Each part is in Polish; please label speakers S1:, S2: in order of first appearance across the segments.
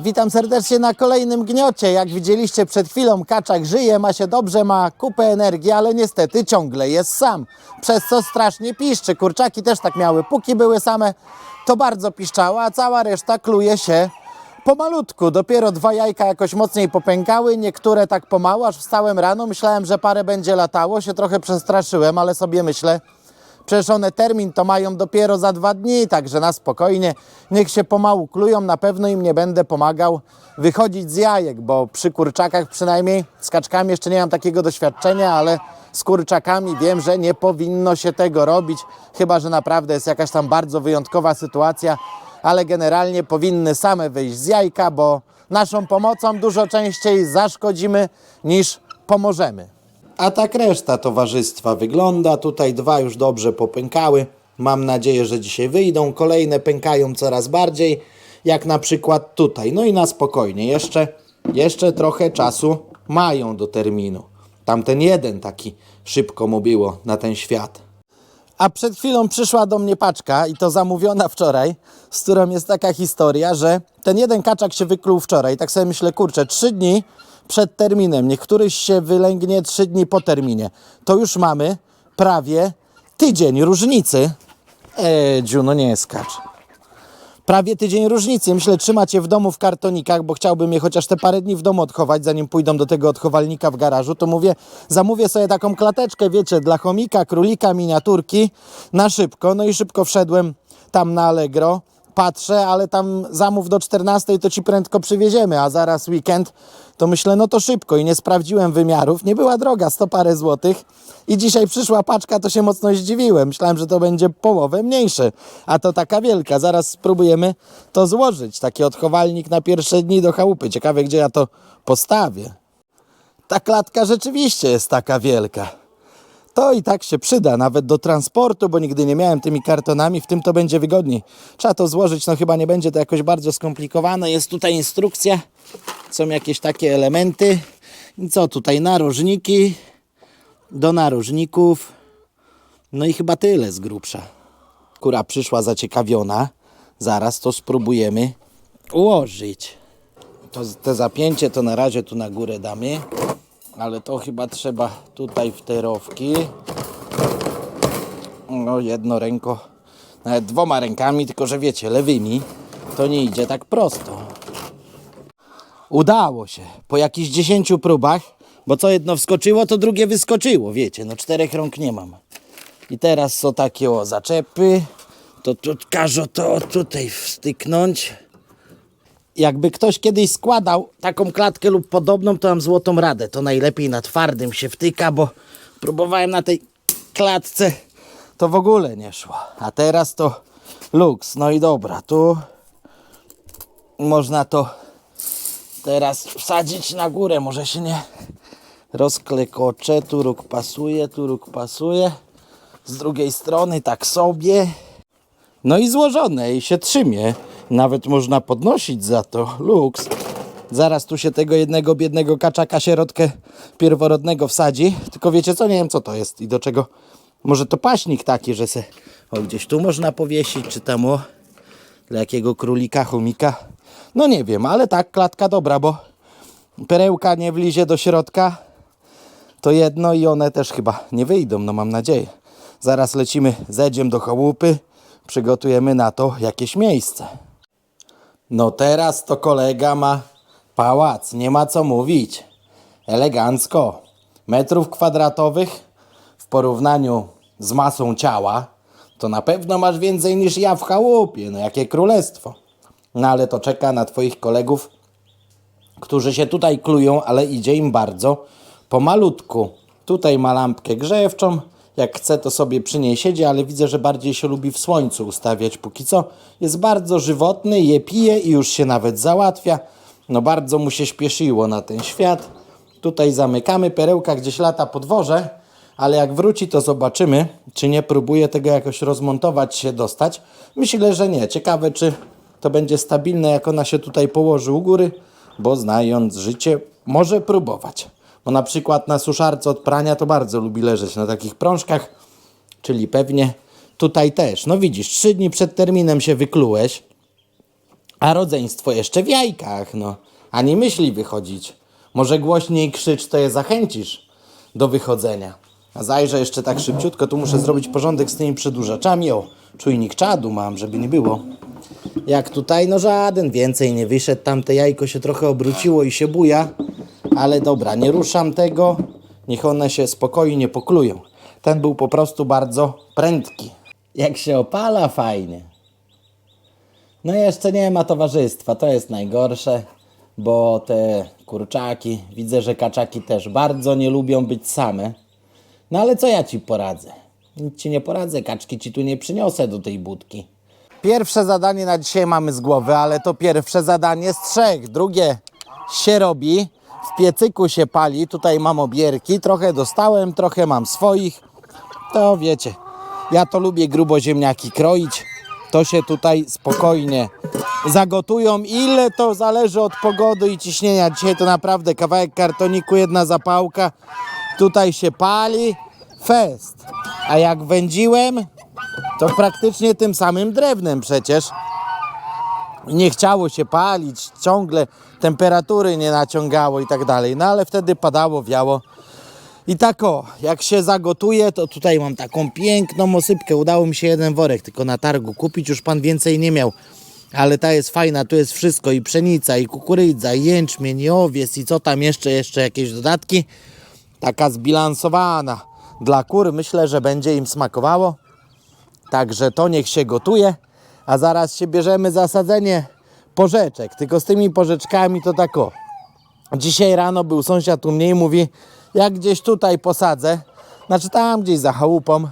S1: Witam serdecznie na kolejnym gniocie. Jak widzieliście przed chwilą, kaczak żyje, ma się dobrze, ma kupę energii, ale niestety ciągle jest sam. Przez co strasznie piszczy. Kurczaki też tak miały. Póki były same, to bardzo piszczały, a cała reszta kluje się pomalutku. Dopiero dwa jajka jakoś mocniej popękały, niektóre tak pomału, aż wstałem rano. Myślałem, że parę będzie latało, się trochę przestraszyłem, ale sobie myślę, Przecież one termin to mają dopiero za dwa dni, także na spokojnie. Niech się pomału klują, na pewno im nie będę pomagał wychodzić z jajek, bo przy kurczakach przynajmniej z kaczkami jeszcze nie mam takiego doświadczenia, ale z kurczakami wiem, że nie powinno się tego robić, chyba że naprawdę jest jakaś tam bardzo wyjątkowa sytuacja, ale generalnie powinny same wyjść z jajka, bo naszą pomocą dużo częściej zaszkodzimy niż pomożemy. A tak reszta towarzystwa wygląda. Tutaj dwa już dobrze popękały. Mam nadzieję, że dzisiaj wyjdą. Kolejne pękają coraz bardziej, jak na przykład tutaj. No i na spokojnie. Jeszcze, jeszcze trochę czasu mają do terminu. Tamten jeden taki szybko mu było na ten świat. A przed chwilą przyszła do mnie paczka i to zamówiona wczoraj, z którą jest taka historia, że ten jeden kaczak się wykluł wczoraj. Tak sobie myślę, kurczę, trzy dni przed terminem, niech któryś się wylęgnie trzy dni po terminie. To już mamy prawie tydzień różnicy. Edziu, no nie skacz. Prawie tydzień różnicy. Myślę, trzymacie w domu w kartonikach, bo chciałbym je chociaż te parę dni w domu odchować, zanim pójdą do tego odchowalnika w garażu. To mówię, zamówię sobie taką klateczkę, wiecie, dla chomika, królika, miniaturki na szybko. No i szybko wszedłem tam na Allegro. Patrzę, ale tam zamów do 14 to ci prędko przywieziemy, a zaraz weekend, to myślę, no to szybko i nie sprawdziłem wymiarów. Nie była droga, 100 parę złotych. I dzisiaj przyszła paczka, to się mocno zdziwiłem. Myślałem, że to będzie połowę mniejsze, a to taka wielka. Zaraz spróbujemy to złożyć. Taki odchowalnik na pierwsze dni do chałupy. Ciekawe, gdzie ja to postawię. Ta klatka rzeczywiście jest taka wielka. To i tak się przyda, nawet do transportu, bo nigdy nie miałem tymi kartonami, w tym to będzie wygodniej. Trzeba to złożyć, no chyba nie będzie to jakoś bardzo skomplikowane. Jest tutaj instrukcja, są jakieś takie elementy. I co tutaj? Narożniki, do narożników. No i chyba tyle z grubsza. Kura przyszła zaciekawiona. Zaraz to spróbujemy ułożyć. To, te zapięcie to na razie tu na górę damy. Ale to chyba trzeba tutaj w te rowki. No jedno ręko, nawet dwoma rękami, tylko że wiecie, lewymi to nie idzie tak prosto. Udało się. Po jakichś 10 próbach, bo co jedno wskoczyło, to drugie wyskoczyło, wiecie, no czterech rąk nie mam. I teraz są takie o zaczepy. To tu każę to tutaj wstyknąć jakby ktoś kiedyś składał taką klatkę lub podobną, to mam złotą radę. To najlepiej na twardym się wtyka, bo próbowałem na tej klatce, to w ogóle nie szło. A teraz to luks. No i dobra, tu można to teraz wsadzić na górę. Może się nie rozklekocze. Tu róg pasuje, tu róg pasuje. Z drugiej strony tak sobie. No i złożone i się trzymie. Nawet można podnosić za to. Luks. Zaraz tu się tego jednego biednego kaczaka sierotkę pierworodnego wsadzi. Tylko wiecie co? Nie wiem co to jest i do czego. Może to paśnik taki, że se o gdzieś tu można powiesić, czy tam o dla jakiego królika, chomika. No nie wiem, ale tak, klatka dobra, bo perełka nie wlizie do środka. To jedno i one też chyba nie wyjdą, no mam nadzieję. Zaraz lecimy z Edziem do chałupy. Przygotujemy na to jakieś miejsce. No teraz to kolega ma pałac, nie ma co mówić. Elegancko. Metrów kwadratowych w porównaniu z masą ciała to na pewno masz więcej niż ja w chałupie. No jakie królestwo. No ale to czeka na twoich kolegów, którzy się tutaj klują, ale idzie im bardzo pomalutku. Tutaj ma lampkę grzewczą. Jak chce, to sobie przy niej siedzi, ale widzę, że bardziej się lubi w słońcu ustawiać póki co. Jest bardzo żywotny, je pije i już się nawet załatwia. No bardzo mu się śpieszyło na ten świat. Tutaj zamykamy, perełka gdzieś lata po dworze, ale jak wróci, to zobaczymy, czy nie próbuje tego jakoś rozmontować, się dostać. Myślę, że nie. Ciekawe, czy to będzie stabilne, jak ona się tutaj położy u góry, bo znając życie, może próbować. Bo na przykład na suszarce od prania to bardzo lubi leżeć na takich prążkach, czyli pewnie tutaj też. No widzisz, trzy dni przed terminem się wyklułeś, A rodzeństwo jeszcze w jajkach, no. Ani myśli wychodzić. Może głośniej krzycz, to je zachęcisz do wychodzenia. A zajrzę jeszcze tak szybciutko, tu muszę zrobić porządek z tymi przedłużaczami. O, czujnik czadu mam, żeby nie było. Jak tutaj, no żaden więcej nie wyszedł. Tamte jajko się trochę obróciło i się buja. Ale dobra, nie ruszam tego. Niech one się spokojnie poklują. Ten był po prostu bardzo prędki. Jak się opala, fajnie. No jeszcze nie ma towarzystwa, to jest najgorsze, bo te kurczaki, widzę, że kaczaki też bardzo nie lubią być same. No ale co ja ci poradzę? Nic ci nie poradzę, kaczki ci tu nie przyniosę do tej budki. Pierwsze zadanie na dzisiaj mamy z głowy, ale to pierwsze zadanie z trzech. Drugie się robi, w piecyku się pali, tutaj mam obierki, trochę dostałem, trochę mam swoich. To wiecie, ja to lubię grubo ziemniaki kroić. To się tutaj spokojnie zagotują. Ile to zależy od pogody i ciśnienia. Dzisiaj to naprawdę kawałek kartoniku, jedna zapałka. Tutaj się pali. Fest. A jak wędziłem, to praktycznie tym samym drewnem przecież. Nie chciało się palić, ciągle temperatury nie naciągało i tak dalej. No ale wtedy padało, wiało. I tak o, jak się zagotuje, to tutaj mam taką piękną osypkę. Udało mi się jeden worek tylko na targu kupić, już pan więcej nie miał. Ale ta jest fajna, tu jest wszystko i pszenica, i kukurydza, i jęczmień, i owiec, i co tam jeszcze, jeszcze jakieś dodatki. Taka zbilansowana dla kur, myślę, że będzie im smakowało. Także to niech się gotuje, a zaraz się bierzemy za sadzenie porzeczek. Tylko z tymi porzeczkami to tak o. Dzisiaj rano był sąsiad u mnie i mówi, jak gdzieś tutaj posadzę, znaczy tam gdzieś za chałupą,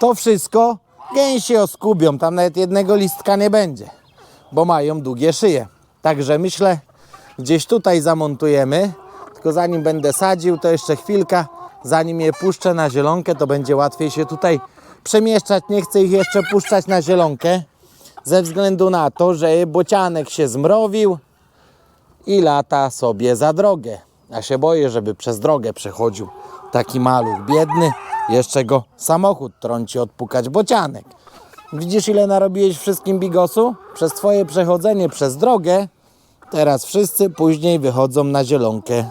S1: to wszystko gęsi oskubią, tam nawet jednego listka nie będzie, bo mają długie szyje. Także myślę, gdzieś tutaj zamontujemy, tylko zanim będę sadził, to jeszcze chwilka, zanim je puszczę na zielonkę, to będzie łatwiej się tutaj przemieszczać. Nie chcę ich jeszcze puszczać na zielonkę, ze względu na to, że bocianek się zmrowił, i lata sobie za drogę. Ja się boję, żeby przez drogę przechodził taki maluch biedny. Jeszcze go samochód trąci odpukać bocianek. Widzisz ile narobiłeś wszystkim bigosu? Przez twoje przechodzenie przez drogę teraz wszyscy później wychodzą na zielonkę.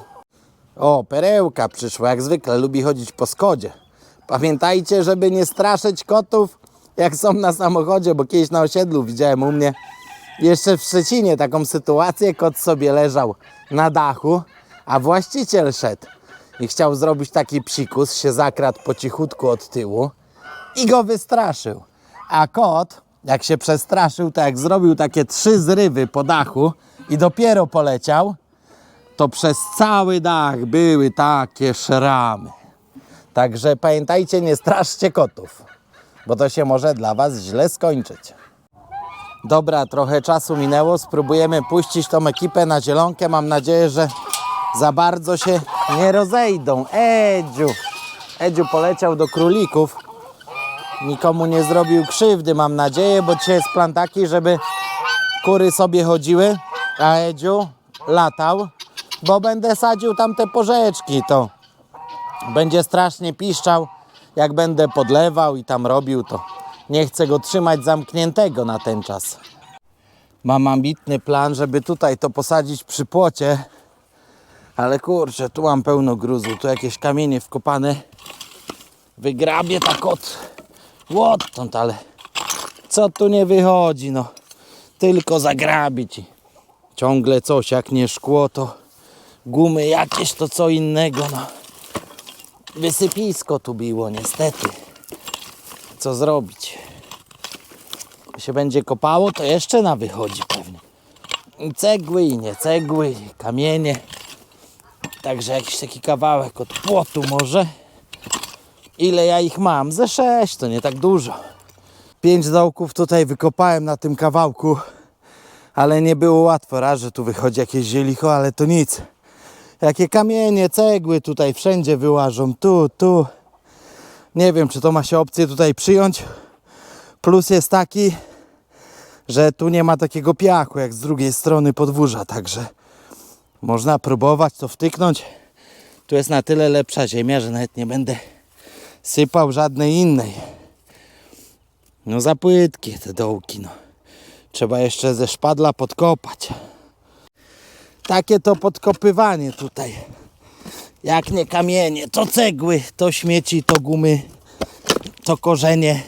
S1: O, perełka przyszła, jak zwykle lubi chodzić po skodzie. Pamiętajcie, żeby nie straszyć kotów, jak są na samochodzie, bo kiedyś na osiedlu widziałem u mnie jeszcze w Szczecinie taką sytuację, kot sobie leżał na dachu, a właściciel szedł i chciał zrobić taki psikus, się zakradł po cichutku od tyłu i go wystraszył. A kot, jak się przestraszył, to jak zrobił takie trzy zrywy po dachu i dopiero poleciał, to przez cały dach były takie szramy. Także pamiętajcie, nie straszcie kotów, bo to się może dla Was źle skończyć. Dobra, trochę czasu minęło. Spróbujemy puścić tą ekipę na zielonkę. Mam nadzieję, że za bardzo się nie rozejdą. Edziu! Edziu poleciał do królików. Nikomu nie zrobił krzywdy, mam nadzieję, bo dzisiaj jest plan taki, żeby kury sobie chodziły, a Edziu latał, bo będę sadził tam te porzeczki, to będzie strasznie piszczał, jak będę podlewał i tam robił, to nie chcę go trzymać zamkniętego na ten czas. Mam ambitny plan, żeby tutaj to posadzić przy płocie, ale kurczę, tu mam pełno gruzu, tu jakieś kamienie wkopane. Wygrabię tak od odtąd, ale co tu nie wychodzi, no. Tylko zagrabić i ciągle coś, jak nie szkło, to gumy jakieś, to co innego, no. Wysypisko tu było, niestety. Co zrobić? Jak się będzie kopało, to jeszcze na wychodzi pewnie. Cegły i nie cegły, kamienie. Także jakiś taki kawałek od płotu może. Ile ja ich mam? Ze sześć, to nie tak dużo. Pięć dołków tutaj wykopałem na tym kawałku, ale nie było łatwo. Raz, że tu wychodzi jakieś zielicho, ale to nic. Jakie kamienie, cegły tutaj wszędzie wyłażą, tu, tu. Nie wiem, czy to ma się opcję tutaj przyjąć. Plus jest taki, że tu nie ma takiego piachu jak z drugiej strony podwórza, także można próbować to wtyknąć. Tu jest na tyle lepsza ziemia, że nawet nie będę sypał żadnej innej. No za płytkie te dołki, no. Trzeba jeszcze ze szpadla podkopać. Takie to podkopywanie tutaj. Jak nie kamienie, to cegły, to śmieci, to gumy, to korzenie.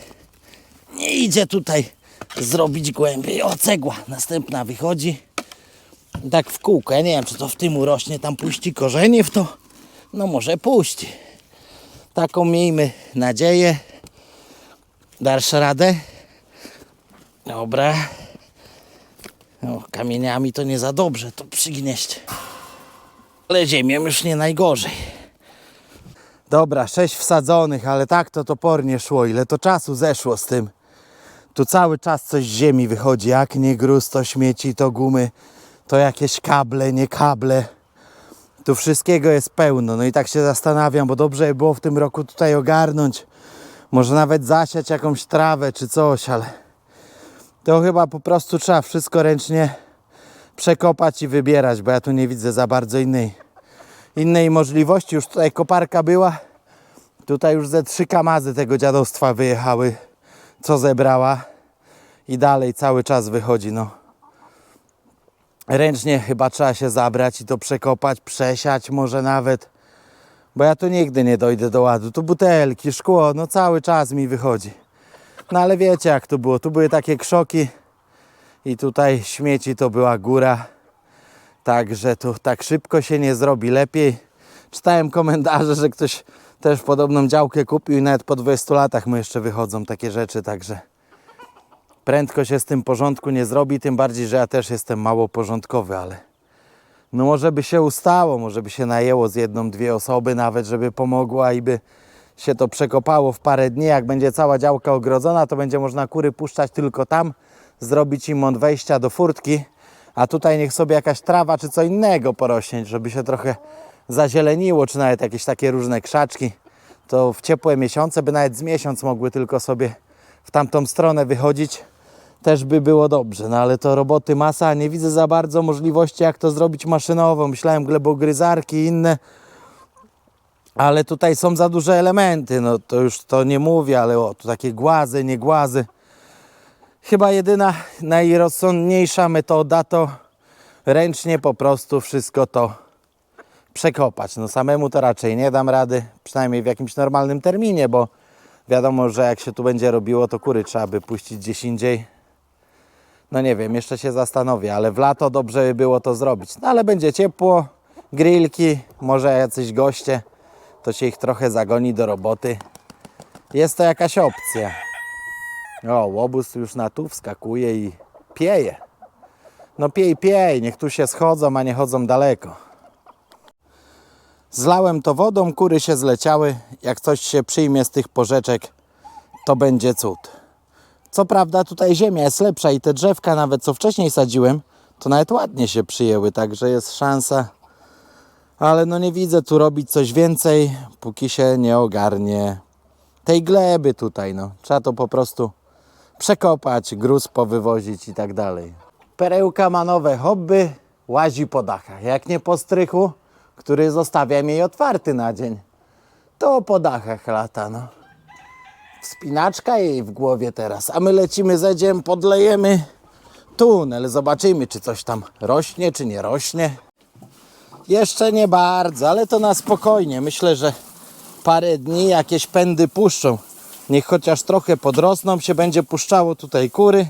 S1: Nie idzie tutaj zrobić głębiej. O, cegła następna wychodzi. Tak w kółko. Ja nie wiem, czy to w tym urośnie, tam puści korzenie w to. No może puści. Taką miejmy nadzieję. Dasz radę? Dobra. No, kamieniami to nie za dobrze to przygnieść. Ale ziemią już nie najgorzej. Dobra, sześć wsadzonych, ale tak to topornie szło. Ile to czasu zeszło z tym. Tu cały czas coś z ziemi wychodzi. Jak nie gruz, to śmieci, to gumy, to jakieś kable, nie kable. Tu wszystkiego jest pełno. No i tak się zastanawiam, bo dobrze by było w tym roku tutaj ogarnąć. Może nawet zasiać jakąś trawę czy coś, ale to chyba po prostu trzeba wszystko ręcznie przekopać i wybierać, bo ja tu nie widzę za bardzo innej, innej możliwości. Już tutaj koparka była. Tutaj już ze trzy kamazy tego dziadostwa wyjechały, co zebrała. I dalej cały czas wychodzi, no. Ręcznie chyba trzeba się zabrać i to przekopać, przesiać może nawet. Bo ja tu nigdy nie dojdę do ładu. Tu butelki, szkło, no cały czas mi wychodzi. No ale wiecie jak to było. Tu były takie krzoki i tutaj śmieci to była góra. Także tu tak szybko się nie zrobi lepiej. Czytałem komentarze, że ktoś też podobną działkę kupił i nawet po 20 latach mu jeszcze wychodzą takie rzeczy, także prędko się z tym porządku nie zrobi, tym bardziej, że ja też jestem mało porządkowy, ale no może by się ustało, może by się najęło z jedną, dwie osoby nawet, żeby pomogła i by się to przekopało w parę dni. Jak będzie cała działka ogrodzona, to będzie można kury puszczać tylko tam, zrobić im od wejścia do furtki, a tutaj niech sobie jakaś trawa czy co innego porośnie, żeby się trochę zazieleniło, czy nawet jakieś takie różne krzaczki. To w ciepłe miesiące by nawet z miesiąc mogły tylko sobie w tamtą stronę wychodzić. Też by było dobrze, no ale to roboty masa, nie widzę za bardzo możliwości jak to zrobić maszynowo. Myślałem glebogryzarki i inne, ale tutaj są za duże elementy, no to już to nie mówię, ale o, tu takie głazy, nie głazy. Chyba jedyna najrozsądniejsza metoda to ręcznie po prostu wszystko to przekopać. No samemu to raczej nie dam rady, przynajmniej w jakimś normalnym terminie, bo wiadomo, że jak się tu będzie robiło, to kury trzeba by puścić gdzieś indziej. No nie wiem, jeszcze się zastanowię, ale w lato dobrze by było to zrobić. No ale będzie ciepło, grillki, może jacyś goście, to się ich trochę zagoni do roboty. Jest to jakaś opcja. O, łobuz już na tu wskakuje i pieje. No piej, piej, niech tu się schodzą, a nie chodzą daleko. Zlałem to wodą, kury się zleciały. Jak coś się przyjmie z tych porzeczek, to będzie cud. Co prawda tutaj ziemia jest lepsza i te drzewka nawet co wcześniej sadziłem, to nawet ładnie się przyjęły, także jest szansa. Ale no nie widzę tu robić coś więcej, póki się nie ogarnie tej gleby tutaj, no. Trzeba to po prostu przekopać, gruz powywozić i tak dalej. Perełka ma nowe hobby, łazi po dachach. Jak nie po strychu, który zostawiam jej otwarty na dzień, to po dachach lata, no. Wspinaczka jej w głowie teraz, a my lecimy z Edziem, podlejemy tunel, zobaczymy, czy coś tam rośnie, czy nie rośnie. Jeszcze nie bardzo, ale to na spokojnie. Myślę, że parę dni jakieś pędy puszczą. Niech chociaż trochę podrosną, się będzie puszczało tutaj kury.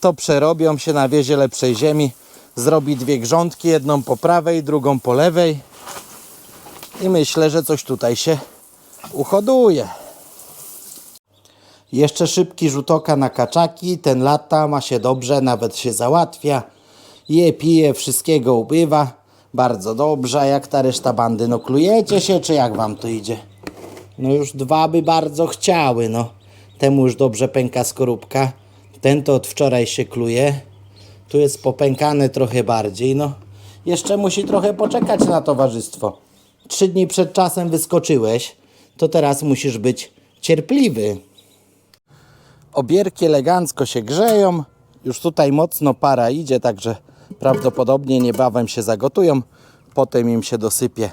S1: To przerobią się na wiezie lepszej ziemi. Zrobi dwie grządki, jedną po prawej, drugą po lewej. I myślę, że coś tutaj się uhoduje. Jeszcze szybki rzut oka na kaczaki. Ten lata, ma się dobrze, nawet się załatwia. Je, pije, wszystkiego ubywa. Bardzo dobrze. A jak ta reszta bandy? No klujecie się, czy jak wam to idzie? No już dwa by bardzo chciały, no. Temu już dobrze pęka skorupka. Ten to od wczoraj się kluje. Tu jest popękany trochę bardziej, no. Jeszcze musi trochę poczekać na towarzystwo. Trzy dni przed czasem wyskoczyłeś, to teraz musisz być cierpliwy. Obierki elegancko się grzeją. Już tutaj mocno para idzie, także prawdopodobnie niebawem się zagotują. Potem im się dosypie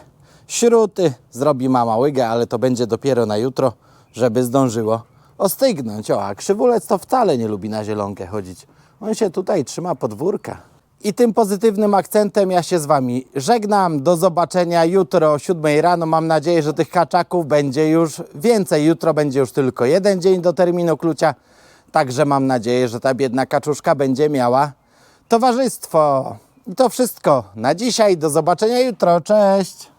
S1: śruty, zrobi mama łygę, ale to będzie dopiero na jutro, żeby zdążyło ostygnąć. O, a krzywulec to wcale nie lubi na zielonkę chodzić. On się tutaj trzyma podwórka. I tym pozytywnym akcentem ja się z Wami żegnam. Do zobaczenia jutro o 7 rano. Mam nadzieję, że tych kaczaków będzie już więcej. Jutro będzie już tylko jeden dzień do terminu klucia. Także mam nadzieję, że ta biedna kaczuszka będzie miała towarzystwo. I to wszystko na dzisiaj. Do zobaczenia jutro. Cześć!